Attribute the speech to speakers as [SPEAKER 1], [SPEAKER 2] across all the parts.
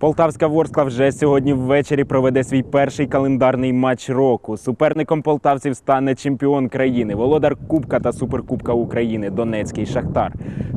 [SPEAKER 1] Полтавська Ворскла вже сьогодні ввечері проведе свій перший календарний матч року. Суперником полтавців стане чемпіон країни, володар Кубка та Суперкубка України Донецький Шахтар.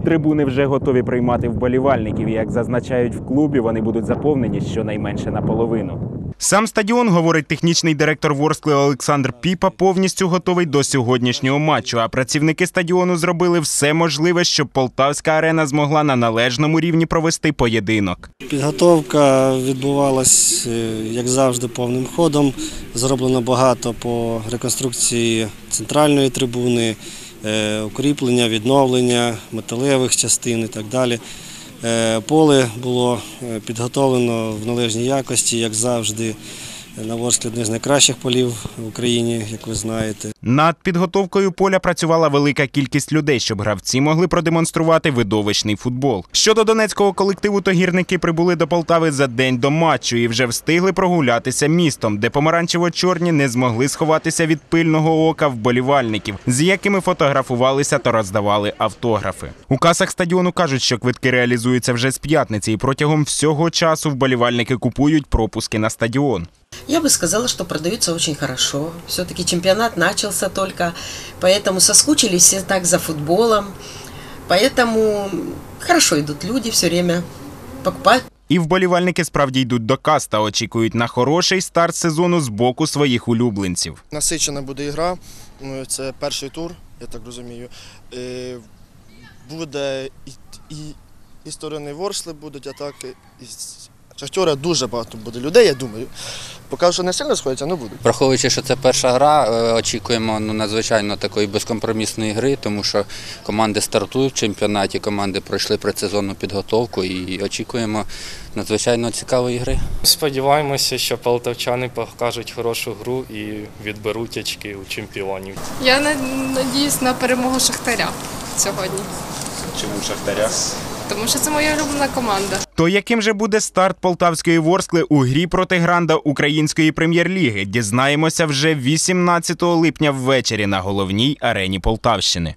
[SPEAKER 1] Трибуни вже готові приймати вболівальників. Як зазначають в клубі, вони будуть заповнені щонайменше наполовину. Сам стадіон, говорить технічний директор Ворскли Олександр Піпа, повністю готовий до сьогоднішнього матчу. А працівники стадіону зробили все можливе, щоб Полтавська арена змогла на належному рівні провести поєдинок.
[SPEAKER 2] Підготовка відбувалась, е, як завжди, повним ходом. Зроблено багато по реконструкції центральної трибуни, е, укріплення, відновлення металевих частин і так далі. Е, Поле було е, підготовлено в належній якості, як завжди. На Ворсклі одне з найкращих полів в Україні, як ви знаєте.
[SPEAKER 1] Над підготовкою поля працювала велика кількість людей, щоб гравці могли продемонструвати видовищний футбол. Щодо донецького колективу, то гірники прибули до Полтави за день до матчу і вже встигли прогулятися містом, де помаранчево-чорні не змогли сховатися від пильного ока вболівальників, з якими фотографувалися та роздавали автографи. У касах стадіону кажуть, що квитки реалізуються вже з п'ятниці, і протягом всього часу вболівальники купують пропуски на стадіон.
[SPEAKER 3] Я бы сказала, что продаются очень хорошо. Все-таки чемпионат начался только, поэтому соскучились все так за футболом. Поэтому хорошо идут люди все время покупают.
[SPEAKER 1] І вболівальники справді йдуть до кас та очікують на хороший старт сезону з боку своїх улюбленців.
[SPEAKER 4] Насичена буде ігра. Ну, Це перший тур, я так розумію. Е, Буде і, і, і сторони Ворсли будуть атаки, і з Шахтера дуже багато буде людей, я думаю. Поки що не сильно сходяться, але будуть.
[SPEAKER 5] Враховуючи, що це перша гра, е, очікуємо ну, надзвичайно такої безкомпромісної гри, тому що команди стартують в чемпіонаті, команди пройшли предсезонну підготовку і очікуємо надзвичайно цікавої гри.
[SPEAKER 6] Сподіваємося, що полтавчани покажуть хорошу гру і відберуть очки у чемпіонів.
[SPEAKER 7] Я на- надіюсь на перемогу Шахтаря сьогодні,
[SPEAKER 1] Чому Шахтаря?
[SPEAKER 7] Тому що це моя улюблена команда.
[SPEAKER 1] То яким же буде старт полтавської Ворскли у грі проти гранда української прем'єр-ліги? Дізнаємося вже 18 липня ввечері на головній арені Полтавщини.